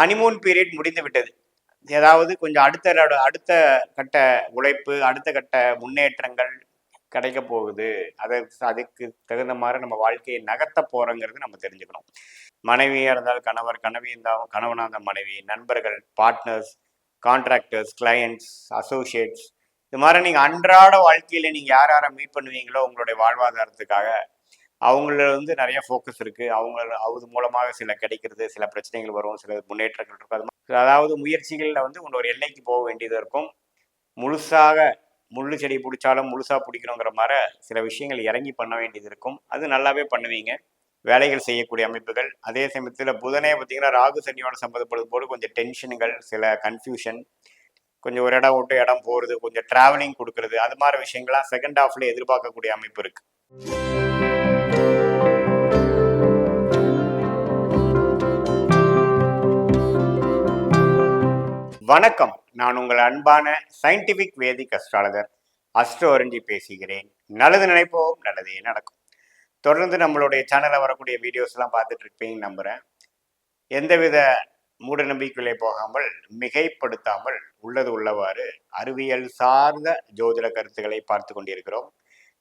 Honeymoon period முடிந்து விட்டது. ஏதாவது கொஞ்சம் அடுத்த அடுத்த கட்ட உழைப்பு அடுத்த கட்ட முன்னேற்றங்கள் கிடைக்க போகுது. அதை அதுக்கு தகுந்த மாதிரி நம்ம வாழ்க்கையை நகர்த்த போறோங்கிறது நம்ம தெரிஞ்சுக்கணும். மனைவியாக இருந்தால் கணவர் கனவி இருந்தால் கணவனாக இருந்தால் மனைவி நண்பர்கள் பார்ட்னர்ஸ் கான்ட்ராக்டர்ஸ் கிளையண்ட்ஸ் அசோசியேட்ஸ் இது மாதிரி நீங்கள் அன்றாட வாழ்க்கையில் நீங்கள் யார் யாரை மீட் பண்ணுவீங்களோ உங்களுடைய வாழ்வாதாரத்துக்காக அவங்கள வந்து நிறைய ஃபோக்கஸ் இருக்குது அவங்க அது மூலமாக சில கிடைக்கிறது சில பிரச்சனைகள் வரும் சில முன்னேற்றங்கள் இருக்கும் அது மாதிரி அதாவது முயற்சிகளில் வந்து உன்னோட ஒரு எல்லைக்கு போக வேண்டியது இருக்கும். முழுசாக முள்ளு செடி பிடிச்சாலும் முழுசாக பிடிக்கணுங்கிற மாதிரி சில விஷயங்கள் இறங்கி பண்ண வேண்டியது இருக்கும். அது நல்லாவே பண்ணுவீங்க. வேலைகள் செய்யக்கூடிய அமைப்புகள். அதே சமயத்தில் புதனே பார்த்தீங்கன்னா ராகு சனியோட சம்மந்தப்படுது போது கொஞ்சம் டென்ஷன்கள் சில கன்ஃபியூஷன் கொஞ்சம் ஒரு இடம் விட்டு இடம் போகிறது கொஞ்சம் ட்ராவலிங் கொடுக்கறது அது மாதிரி விஷயங்கள்லாம் செகண்ட் ஹாஃப்ல எதிர்பார்க்கக்கூடிய அமைப்பு இருக்குது வணக்கம். நான் உங்கள் அன்பான scientific Vedic astrologer astro Arundi பேசுகிறேன். நல்லது நினைப்போம் நல்லதே நடக்கும். தொடர்ந்து நம்மளுடைய சேனலில் வரக்கூடிய வீடியோஸ்லாம் பார்த்துட்டு இருப்பீங்கன்னு நம்புகிறேன் எந்தவித மூட நம்பிக்கையிலே போகாமல் மிகைப்படுத்தாமல் உள்ளது உள்ளவாறு அறிவியல் சார்ந்த ஜோதிட கருத்துக்களை பார்த்து கொண்டிருக்கிறோம்.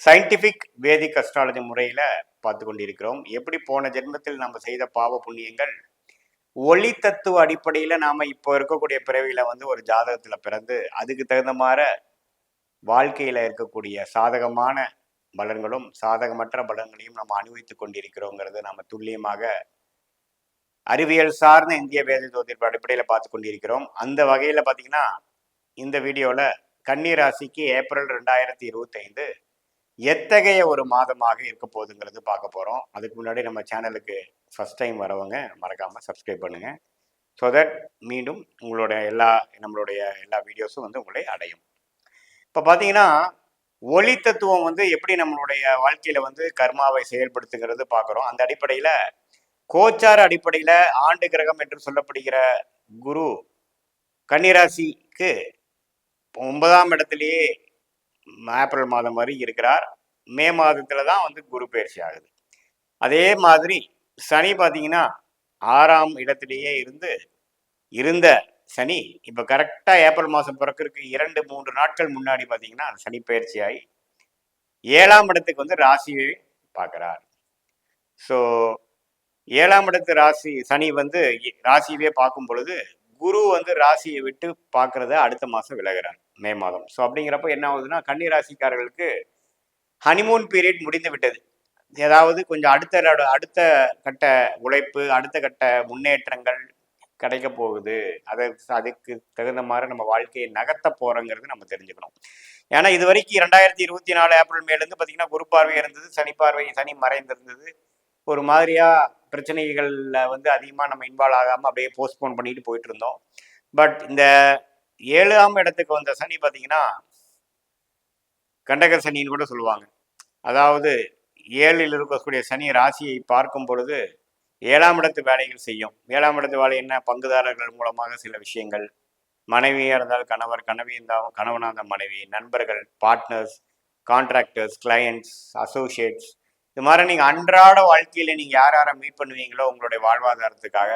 சயின்டிஃபிக் வேதிக் அஸ்ட்ராலஜி முறையில் பார்த்து கொண்டிருக்கிறோம். எப்படி போன ஜென்மத்தில் நம்ம செய்த பாவ புண்ணியங்கள் ஒளி தத்துவ அடிப்படையில் நாம் இப்போ இருக்கக்கூடிய பிறவியில் வந்து ஒரு ஜாதகத்தில் பிறந்து அதுக்கு தகுந்த மாதிரி வாழ்க்கையில் இருக்கக்கூடிய சாதகமான பலன்களும் சாதகமற்ற பலன்களையும் நம்ம அனுபவித்து கொண்டிருக்கிறோங்கிறது நம்ம துல்லியமாக அறிவியல் சார்ந்த இந்திய வேத அடிப்படையில் பார்த்து கொண்டிருக்கிறோம். அந்த வகையில் பார்த்தீங்கன்னா இந்த வீடியோவில் கன்னி ராசிக்கு ஏப்ரல் ரெண்டாயிரத்தி இருபத்தைந்து எத்தகைய ஒரு மாதமாக இருக்க போகுதுங்கிறது பார்க்க போகிறோம் அதுக்கு முன்னாடி நம்ம சேனலுக்கு ஃபஸ்ட் டைம் வரவங்க மறக்காமல் சப்ஸ்கிரைப் பண்ணுங்கள் ஸோ தட் மீண்டும் உங்களோட எல்லா நம்மளுடைய எல்லா வீடியோஸும் வந்து உங்களை அடையும். இப்போ பார்த்தீங்கன்னா ஒளி தத்துவம் வந்து எப்படி நம்மளுடைய வாழ்க்கையில் வந்து கர்மாவை செயல்படுத்துங்கிறது பார்க்குறோம் அந்த அடிப்படையில் கோச்சார அடிப்படையில் ஆண்டு கிரகம் என்று சொல்லப்படுகிற குரு கன்னிராசிக்கு ஒன்பதாம் இடத்துலையே ஏப்ரல் மாதம் வரை இருக்கிறார். மே மாதத்தில் தான் வந்து குரு பயிற்சி ஆகுது. அதே மாதிரி சனி பார்த்தீங்கன்னா ஆறாம் இடத்திலேயே இருந்து இருந்த சனி இப்போ கரெக்டாக ஏப்ரல் மாதம் பிறக்கிறதுக்கு இரண்டு மூன்று நாட்கள் முன்னாடி பார்த்தீங்கன்னா சனி பயிற்சி ஆகி ஏழாம் இடத்துக்கு வந்து ராசியை பார்க்குறார். ஸோ ஏழாம் இடத்து ராசி சனி வந்து ராசியவே பார்க்கும் பொழுது குரு வந்து ராசியை விட்டு பார்க்குறத அடுத்த மாதம் விலகிறார் மே மாதம். ஸோ அப்படிங்கிறப்ப என்ன ஆகுதுன்னா கன்னி ராசிக்காரர்களுக்கு ஹனிமூன் பீரியட் முடிந்து விட்டது. ஏதாவது கொஞ்சம் அடுத்த அடுத்த கட்ட உழைப்பு அடுத்த கட்ட முன்னேற்றங்கள் கிடைக்க போகுது. அதை அதுக்கு தகுந்த மாதிரி நம்ம வாழ்க்கையை நகர்த்த போறோங்கிறது நம்ம தெரிஞ்சுக்கணும். ஏன்னா இது வரைக்கும் ரெண்டாயிரத்தி இருபத்தி நாலு ஏப்ரல் மேலேருந்து பார்த்தீங்கன்னா குரு பார்வை இருந்தது சனி பார்வை சனி மறைந்திருந்தது. ஒரு மாதிரியா பிரச்சனைகளில் வந்து அதிகமாக நம்ம இன்வால்வ் ஆகாமல் அப்படியே போஸ்ட்போன் பண்ணிட்டு போயிட்டு இருந்தோம். பட் இந்த ஏழாம் இடத்துக்கு வந்த சனி பார்த்தீங்கன்னா கண்டக சனின்னு கூட சொல்லுவாங்க. அதாவது ஏழில் இருக்கக்கூடிய சனி ராசியை பார்க்கும் பொழுது ஏழாம் இடத்து வேலைகள் செய்யும். ஏழாம் இடத்து வேலை என்ன? பங்குதாரர்கள் மூலமாக சில விஷயங்கள். மனைவியாக இருந்தால் கணவர் கணவி இருந்தால் கணவனாக இருந்தால் மனைவி நண்பர்கள் பார்ட்னர்ஸ் கான்ட்ராக்டர்ஸ் கிளையண்ட்ஸ் அசோசியேட்ஸ் இது மாதிரி நீங்கள் அன்றாட வாழ்க்கையில் நீங்கள் யார் யாரை மீட் பண்ணுவீங்களோ உங்களுடைய வாழ்வாதாரத்துக்காக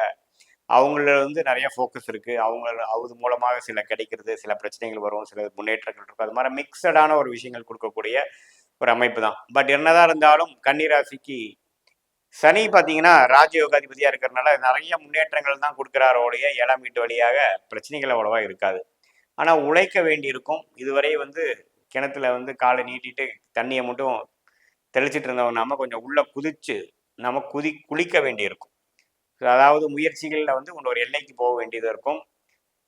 அவங்கள வந்து நிறைய ஃபோக்கஸ் இருக்குது அவங்க அது மூலமாக சில கிடைக்கிறது சில பிரச்சனைகள் வரும் சில முன்னேற்றங்கள் இருக்கும். அது மாதிரி மிக்சடான ஒரு விஷயங்கள் கொடுக்கக்கூடிய ஒரு அமைப்பு தான் பட் என்னதான் இருந்தாலும் கன்னிராசிக்கு சனி பார்த்தீங்கன்னா ராஜயோகாதிபதியாக இருக்கிறதுனால நிறைய முன்னேற்றங்கள் தான் கொடுக்குறாரோடைய ஏழாம் வீட்டு வழியாக பிரச்சனைகள் அவ்வளோவா இருக்காது. ஆனால் உழைக்க வேண்டியிருக்கும். இதுவரை வந்து கிணத்துல வந்து காலை நீட்டிட்டு தண்ணியை மட்டும் தெளிச்சிட்டு இருந்தவங்க நாம கொஞ்சம் உள்ள குதிச்சு நம்ம குதி குளிக்க வேண்டியிருக்கும். அதாவது முயற்சிகளில் வந்து ஒரு எல்லைக்கு போக வேண்டியது இருக்கும்.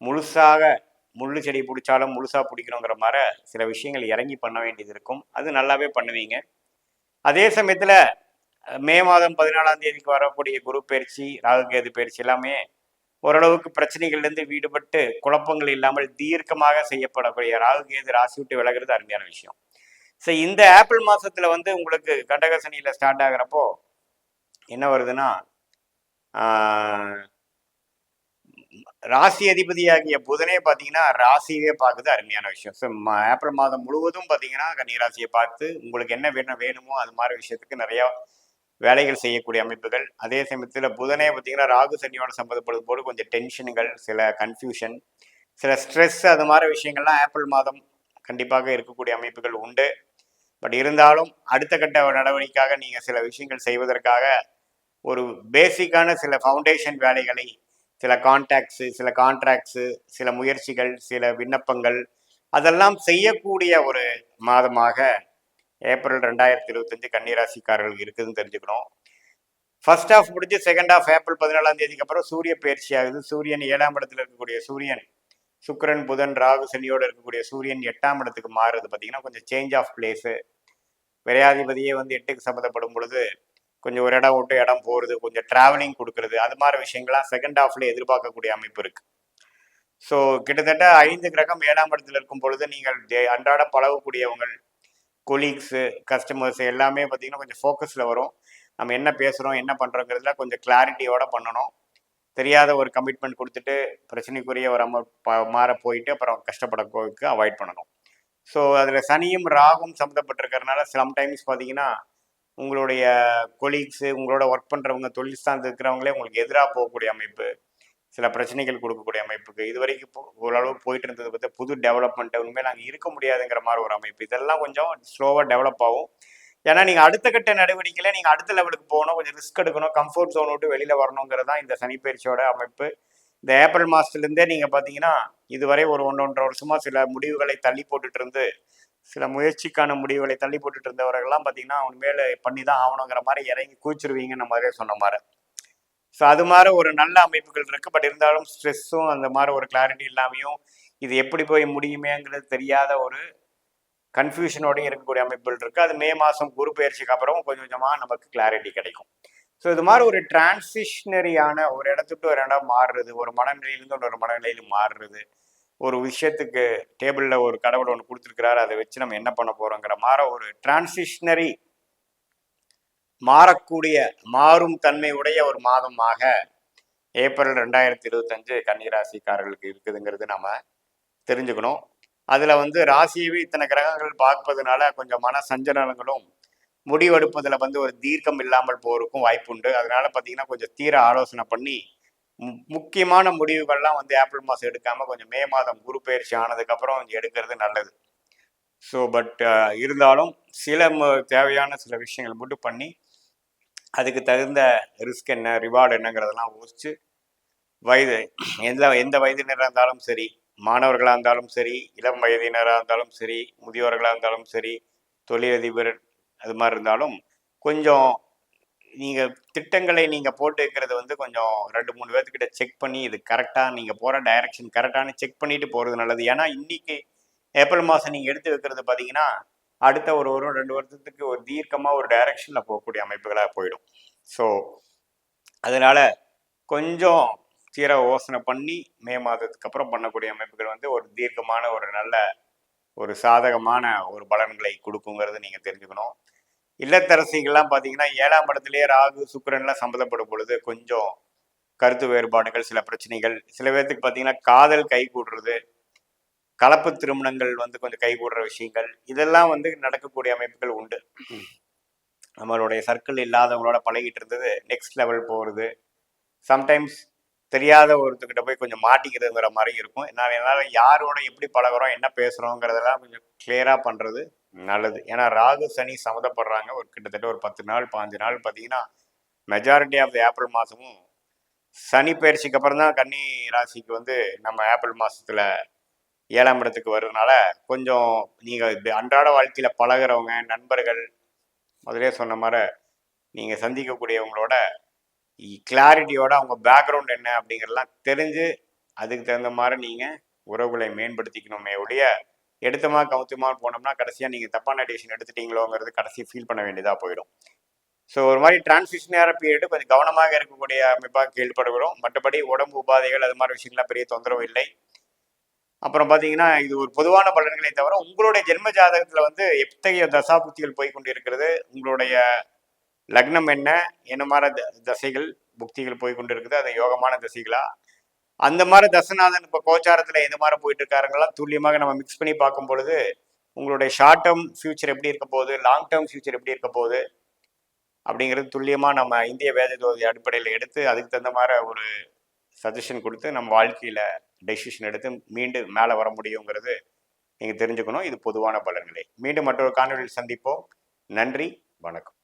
முழுசாக முள்ளு செடி பிடிச்சாலும் முழுசாக பிடிக்கணுங்கிற மாதிரி சில விஷயங்கள் இறங்கி பண்ண வேண்டியது இருக்கும். அது நல்லாவே பண்ணுவீங்க. அதே சமயத்தில் மே மாதம் பதினாலாம் தேதிக்கு வரக்கூடிய குரு பயிற்சி ராகுகேது பயிற்சி எல்லாமே ஓரளவுக்கு பிரச்சனைகள்லேருந்து வீடுபட்டு குழப்பங்கள் இல்லாமல் தீர்க்கமாக செய்யப்படக்கூடிய ராகுகேது ராசி விட்டு விலகிறது அருமையான விஷயம். ஸோ இந்த ஏப்ரல் மாதத்தில் வந்து உங்களுக்கு கண்டகசனியில் ஸ்டார்ட் ஆகிறப்போ என்ன வருதுன்னா ராசி அதிபதியாகிய புதனே பார்த்தீங்கன்னா ராசியவே பார்க்குது. அருமையான விஷயம். ஸோ ஏப்ரல் மாதம் முழுவதும் பார்த்தீங்கன்னா கன்னிராசியை பார்த்து உங்களுக்கு என்ன வேணும் வேணுமோ அது மாதிரி விஷயத்துக்கு நிறையா வேலைகள் செய்யக்கூடிய அமைப்புகள். அதே சமயத்தில் புதனே பார்த்தீங்கன்னா ராகு சனியோட சம்மந்தப்படுது போது கொஞ்சம் டென்ஷன்கள் சில கன்ஃபியூஷன் சில ஸ்ட்ரெஸ் அது மாதிரி விஷயங்கள்லாம் ஏப்ரல் மாதம் கண்டிப்பாக இருக்கக்கூடிய அமைப்புகள் உண்டு. பட் இருந்தாலும் அடுத்த கட்ட நடவடிக்கைக்காக நீங்கள் சில விஷயங்கள் செய்வதற்காக ஒரு பேசிக்கான சில ஃபவுண்டேஷன் வேலைகளை சில கான்டாக்ட்ஸு சில கான்ட்ராக்ட்ஸு சில முயற்சிகள் சில விண்ணப்பங்கள் அதெல்லாம் செய்யக்கூடிய ஒரு மாதமாக ஏப்ரல் ரெண்டாயிரத்தி இருபத்தஞ்சு கன்னிராசிக்காரர்கள் இருக்குதுன்னு தெரிஞ்சுக்கணும். ஃபர்ஸ்ட் ஆஃப் முடிஞ்சு செகண்ட் ஆஃப் ஏப்ரல் பதினாலாம் தேதிக்கு அப்புறம் சூரிய பயிற்சி ஆகுது. சூரியன் ஏழாம் இடத்துல இருக்கக்கூடிய சூரியன் சுக்கரன் புதன் ராகு சனியோடு இருக்கக்கூடிய சூரியன் எட்டாம் இடத்துக்கு மாறுறது பார்த்தீங்கன்னா கொஞ்சம் சேஞ்ச் ஆஃப் பிளேஸு விரையாதிபதியே வந்து எட்டுக்கு சம்மந்தப்படும் பொழுது கொஞ்சம் ஒரு இடம் விட்டு இடம் போகிறது கொஞ்சம் ட்ராவலிங் கொடுக்கறது அது மாதிரி விஷயங்கள்லாம் செகண்ட் ஹாஃப்ல எதிர்பார்க்கக்கூடிய அமைப்பு இருக்கு. ஸோ கிட்டத்தட்ட ஐந்து கிரகம் ஏழாம் இடத்துல இருக்கும் பொழுது நீங்கள் அன்றாட பழகக்கூடியவங்கள் கொலீக்ஸு கஸ்டமர்ஸ் எல்லாமே பார்த்தீங்கன்னா கொஞ்சம் ஃபோக்கஸில் வரும். நம்ம என்ன பேசுகிறோம் என்ன பண்ணுறோங்கிறதுல கொஞ்சம் கிளாரிட்டியோட பண்ணணும். தெரியாத ஒரு கமிட்மெண்ட் கொடுத்துட்டு பிரச்சனைக்குரிய ஒரு அமௌண்ட் ப மாற போயிட்டு அப்புறம் கஷ்டப்படக்கு அவாய்ட் பண்ணணும். ஸோ அதில் சனியும் ராகும் சம்மந்தப்பட்டிருக்கிறதுனால சம்டைம்ஸ் பார்த்தீங்கன்னா உங்களுடைய கொலீக்ஸு உங்களோட ஒர்க் பண்ணுறவங்க தொழில் சார்ந்து இருக்கிறவங்களே உங்களுக்கு எதிராக போகக்கூடிய அமைப்பு சில பிரச்சனைகள் கொடுக்கக்கூடிய அமைப்புக்கு. இது வரைக்கும் ஓரளவு போயிட்டு இருந்தது பற்றி புது டெவலப்மெண்ட் உண்மையில நாங்கள் இருக்க முடியாதுங்கிற மாதிரி ஒரு அமைப்பு. இதெல்லாம் கொஞ்சம் ஸ்லோவாக டெவலப் ஆகும். ஏன்னா நீங்கள் அடுத்த கட்ட நடவடிக்கையில் நீங்கள் அடுத்த லெவலுக்கு போகணும் கொஞ்சம் ரிஸ்க் எடுக்கணும் கம்ஃபர்ட் ஜோன் விட்டு வெளியில் வரணுங்கிறது தான் இந்த சனிப்பயிற்சியோட அமைப்பு. இந்த ஏப்ரல் மாதத்துலேருந்தே நீங்கள் பார்த்தீங்கன்னா இதுவரை ஒரு ஒன்று ஒன்றரை வருஷமாக சில முடிவுகளை தள்ளி போட்டுட்டு இருந்து சில முயற்சிக்கான முடிவுகளை தள்ளி போட்டுட்டு இருந்தவர்கள்லாம் பார்த்தீங்கன்னா மேலே பண்ணி தான் ஆகணுங்கிற மாதிரி இறங்கி கூச்சிருவீங்கன்னு மாதிரியே சொன்ன மாதிரி. ஸோ அது மாதிரி ஒரு நல்ல அமைப்புகள் இருக்குது பட் இருந்தாலும் ஸ்ட்ரெஸ்ஸும் அந்த மாதிரி ஒரு கிளாரிட்டி இல்லாமையும் இது எப்படி போய் முடியுமேங்கிறது தெரியாத ஒரு கன்ஃபியூஷனோடையும் இருக்கக்கூடிய அமைப்புகள் இருக்குது அது மே மாதம் குரு பயிற்சிக்கு அப்புறம் கொஞ்சம் கொஞ்சமாக நமக்கு கிளாரிட்டி கிடைக்கும். ஸோ இது மாதிரி ஒரு டிரான்சிஷனரியான ஒரு இடத்துக்கு ஒரு இடம் மாறுறது ஒரு மனநிலையிலிருந்து ஒரு மனநிலையில் மாறுறது ஒரு விஷயத்துக்கு டேபிளில் ஒரு கடவுள் ஒன்று கொடுத்துருக்கிறாரு அதை வச்சு நம்ம என்ன பண்ண போறோங்கிற மாதிரி ஒரு டிரான்சிஷனரி மாறக்கூடிய மாறும் தன்மை உடைய ஒரு மாதமாக ஏப்ரல் ரெண்டாயிரத்தி இருபத்தஞ்சு கன்னிராசிக்காரர்களுக்கு இருக்குதுங்கிறது நம்ம தெரிஞ்சுக்கணும். அதில் வந்து ராசியவே இத்தனை கிரகங்கள் பார்ப்பதுனால கொஞ்சம் மன சஞ்சலங்களும் முடிவெடுப்பதில் வந்து ஒரு தீர்க்கம் இல்லாமல் போறதுக்கும் வாய்ப்புண்டு. அதனால பார்த்தீங்கன்னா கொஞ்சம் தீர ஆலோசனை பண்ணி முக்கியமான முடிவுகள்லாம் வந்து ஏப்ரல் மாதம் எடுக்காமல் கொஞ்சம் மே மாதம் குரு பயிற்சி ஆனதுக்கப்புறம் கொஞ்சம் எடுக்கிறது நல்லது. ஸோ பட் இருந்தாலும் சில தேவையான சில விஷயங்கள் மட்டும் பண்ணி அதுக்கு தகுந்த ரிஸ்க் என்ன ரிவார்டு என்னங்கிறதெல்லாம் யோசிச்சு வயது எந்த எந்த வயதினராக இருந்தாலும் சரி மாணவர்களாக இருந்தாலும் சரி இளம் வயதினராக இருந்தாலும் சரி முதியோர்களாக இருந்தாலும் சரி தொழிலதிபர் அது மாதிரி இருந்தாலும் கொஞ்சம் நீங்கள் திட்டங்களை நீங்கள் போட்டு வைக்கிறது வந்து கொஞ்சம் ரெண்டு மூணு பேர்த்துக்கிட்ட செக் பண்ணி இது கரெக்டாக நீங்கள் போகிற டைரக்ஷன் கரெக்டானு செக் பண்ணிட்டு போகிறது நல்லது. ஏன்னா இன்னைக்கு ஏப்ரல் மாதம் நீங்கள் எடுத்து வைக்கிறது பார்த்தீங்கன்னா அடுத்த ஒரு ஒரு ரெண்டு வருஷத்துக்கு ஒரு தீர்க்கமாக ஒரு டைரக்ஷனில் போகக்கூடிய அமைப்புகளாக போயிடும். ஸோ அதனால கொஞ்சம் தீர யோசனை பண்ணி மே மாதத்துக்கு அப்புறம் பண்ணக்கூடிய அமைப்புகள் வந்து ஒரு தீர்க்கமான ஒரு நல்ல ஒரு சாதகமான ஒரு பலன்களை கொடுக்குங்கிறது நீங்கள் தெரிஞ்சுக்கணும். இல்லத்தரசிகள்லாம் பார்த்தீங்கன்னா ஏழாம் இடத்துலயே ராகு சுக்கிரன்லாம் சம்மந்தப்படும் பொழுது கொஞ்சம் கருத்து வேறுபாடுகள் சில பிரச்சனைகள் சில பேர்த்துக்கு பார்த்தீங்கன்னா காதல் கை கூடுறது கலப்பு திருமணங்கள் வந்து கொஞ்சம் கைகூடுற விஷயங்கள் இதெல்லாம் வந்து நடக்கக்கூடிய அமைப்புகள் உண்டு. நம்மளுடைய சர்க்கிள் இல்லாதவங்களோட பழகிட்டு இருந்தது நெக்ஸ்ட் லெவல் போகிறது சம்டைம்ஸ் தெரியாத ஒருத்தர்கிட்ட போய் கொஞ்சம் மாட்டிக்கிறதுங்கிற மாதிரி இருக்கும். நான் என்னால் யாரோட எப்படி பழகுறோம் என்ன பேசுகிறோங்கிறதெல்லாம் கொஞ்சம் கிளியராக பண்ணுறது நல்லது. ஏன்னா ராகு சனி சம்மந்தப்படுறாங்க. ஒரு கிட்டத்தட்ட ஒரு பத்து நாள் பாஞ்சு நாள் பார்த்தீங்கன்னா மெஜாரிட்டி ஆஃப் த ஏப்ரல் மாதமும் சனி பயிற்சிக்கு அப்புறம் தான் கன்னி ராசிக்கு வந்து நம்ம ஏப்ரல் மாதத்தில் ஏழாம் இடத்துக்கு வர்றதுனால கொஞ்சம் நீங்கள் அன்றாட வாழ்க்கையில் பழகுறவங்க நண்பர்கள் முதலே சொன்ன மாதிரி நீங்கள் சந்திக்கக்கூடியவங்களோட கிளாரிட்டியோட அவங்க பேக்ரவுண்ட் என்ன அப்படிங்கிறலாம் தெரிஞ்சு அதுக்கு தகுந்த மாதிரி நீங்கள் உறவுகளை மேம்படுத்திக்கணுமே ஒழிய எடுத்தமா கவுத்துமா போனோம்னா கடைசியாக நீங்கள் தப்பான டிசிஷன் எடுத்துட்டீங்களோங்கிறது கடைசி ஃபீல் பண்ண வேண்டியதாக போயிடும். ஸோ ஒரு மாதிரி டிரான்சிஷனராக பீரியட் கொஞ்சம் கவனமாக இருக்கக்கூடிய அமைப்பாக கேள்விப்படுகிறோம். மற்றபடி உடம்பு உபாதைகள் அது மாதிரி விஷயங்கள்லாம் பெரிய தொந்தரவு இல்லை. அப்புறம் பார்த்தீங்கன்னா இது ஒரு பொதுவான பலன்களை தவிர உங்களுடைய ஜென்ம ஜாதகத்தில் வந்து எத்தகைய தசாபுக்திகள் போய் கொண்டிருக்கிறது உங்களுடைய லக்னம் என்ன? என்ன மாதிரி த- தசைகள் புக்திகள் போய் கொண்டு இருக்குது அது யோகமான தசைகளா? அந்த மாதிரி தசநாதன் இப்போ கோச்சாரத்தில் எந்த மாதிரி போயிட்டு இருக்காருங்களாம் துல்லியமாக நம்ம மிக்ஸ் பண்ணி பார்க்கும் பொழுது உங்களுடைய ஷார்ட் டேர்ம் ஃபியூச்சர் எப்படி இருக்க போகுது லாங் டேர்ம் ஃபியூச்சர் எப்படி இருக்க போகுது அப்படிங்கிறது துல்லியமாக நம்ம இந்திய வேத ஜோதி அடிப்படையில் எடுத்து அதுக்கு தகுந்த மாதிரி ஒரு சஜஷன் கொடுத்து நம்ம வாழ்க்கையில் டெசிஷன் எடுத்து மீண்டும் மேலே வர முடியுங்கிறது நீங்கள் தெரிஞ்சுக்கணும். இது பொதுவான பலன்களே. மீண்டும் மற்றொரு காணொலியில் சந்திப்போம். நன்றி வணக்கம்.